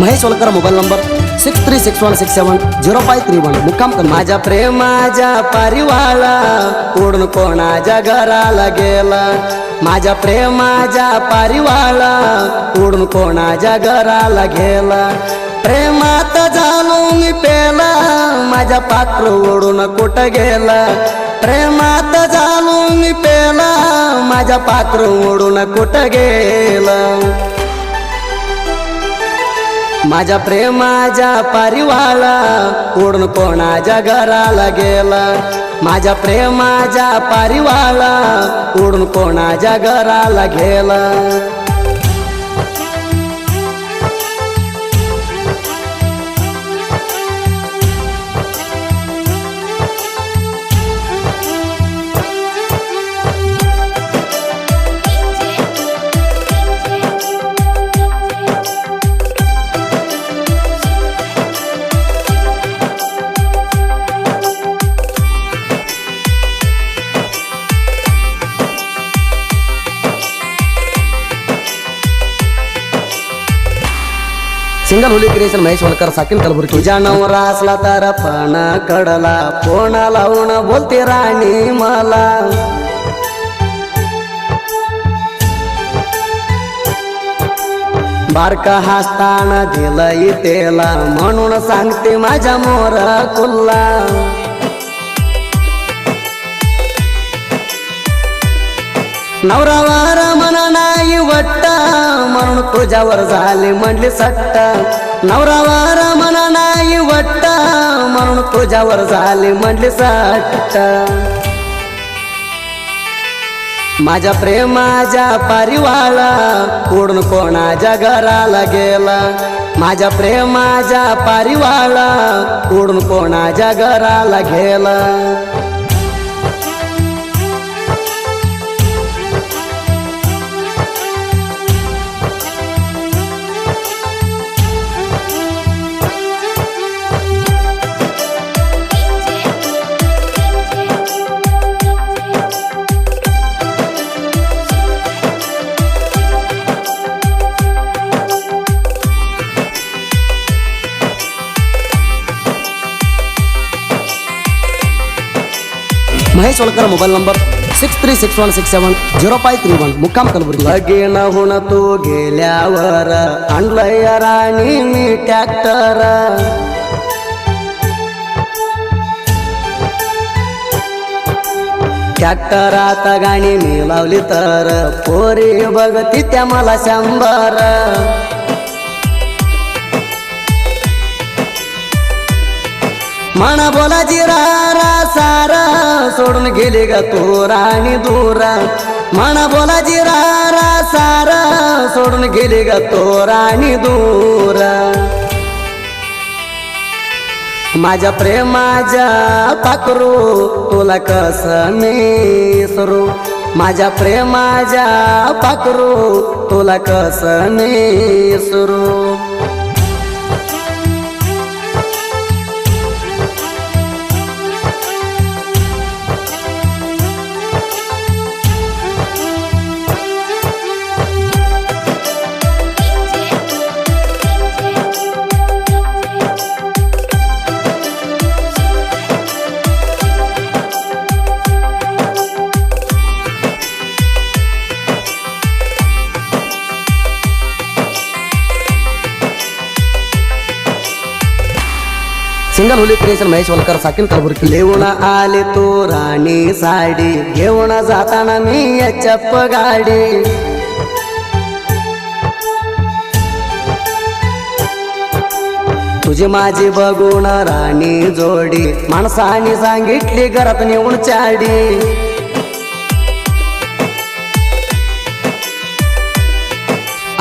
Mahesh Holkar mobile number six three six one six seven zero five three one. मुक्काम कर माझ्या प्रेमाच्या पारिवाला उडून कोणाच्या घराला गेला? माझ्या प्रेमाच्या पारिवाला उडून कोणाच्या घराला गेला? प्रेमात झालो मी पेला माझ्या पात्र ओढून कुठं गेला? प्रेमात झालो मी पेला माझ्या पात्र ओढून कुठं गेला? माझ्या प्रेमाच्या पारिवाला कोण कोणाच्या घराला गेला? माझ्या प्रेमाच्या पारिवाला उडून कोणाच्या घराला गेला? Single holy creation Mahesh Walkar साकीन Kalaburagi तुझ्या नवरा असला तर पण कडला फोन लावून बोलते राणी मला बारका हास्ताना दिलं इतेला म्हणून सांगते माझ्या मोर कुल्ला नवरावार म्हणा नाही वट्ट म्हणून तुझ्यावर झाली म्हणली सट्ट. नवरावार म्हणा नाही वट्टा. म्हणून तुझ्यावर झाली म्हणली सट्टा. माझ्या प्रेमाच्या पारिवाळा उडून कोणाच्या घराला गेला. माझ्या प्रेमाच्या पारिवाळा उडून कोणाच्या घराला गेला. Mahesh Walkar mobile number six three six one six seven zero five three one मुक्काम कलबुर्गी लगीन होऊन तू गेल्यावर आणलंय राणी मी ट्रॅक्टर ट्रॅक्टर आता गाणी मी लावली तर पोरी म्हणा बोला जिरारा सारा. सोडून गेली ग तोरा राणी दोरा. म्हणा बोला जिरारा सारा. सोडून गेली ग तो राणी दोरा. माझ्या प्रेमाच्या पाकरू तुला कस मी सरू माझ्या प्रेमाच्या पाकरू तुला कस मी सुरू single holy creation Mahesh Walkar साकिन कलबुर्गी लिहून आले तू राणी साडी घेऊन जाताना मी चप्प गाडी तुझी माझी बघून राणी जोडी माणसाने सांगितली घरात नेऊन चाडी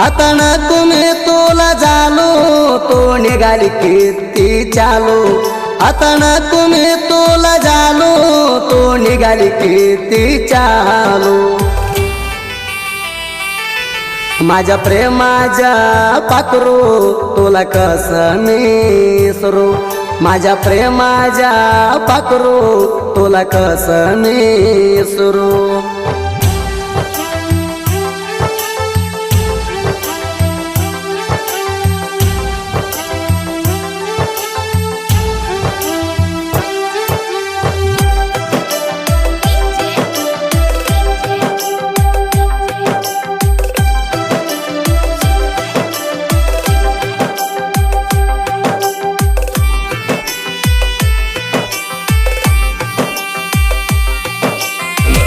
आता ना तुम्ही तुला झालो तो निघाली किती चालू. आता ना तुम्ही तुला झालो तो निघाली किती चालू. माझ्या प्रेमाच्या पाकरू तुला कस मी सरू माझ्या प्रेमाच्या पाकरू तुला कस मी सुरू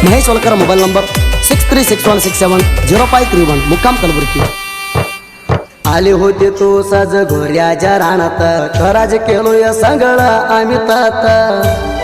Mahesh Holkar mobile number six three six one six seven zero five three one मुक्काम कलबुर्गी आले होते तो साज घोऱ्याच्या रानात खराज केलो या सगळं आम्ही तात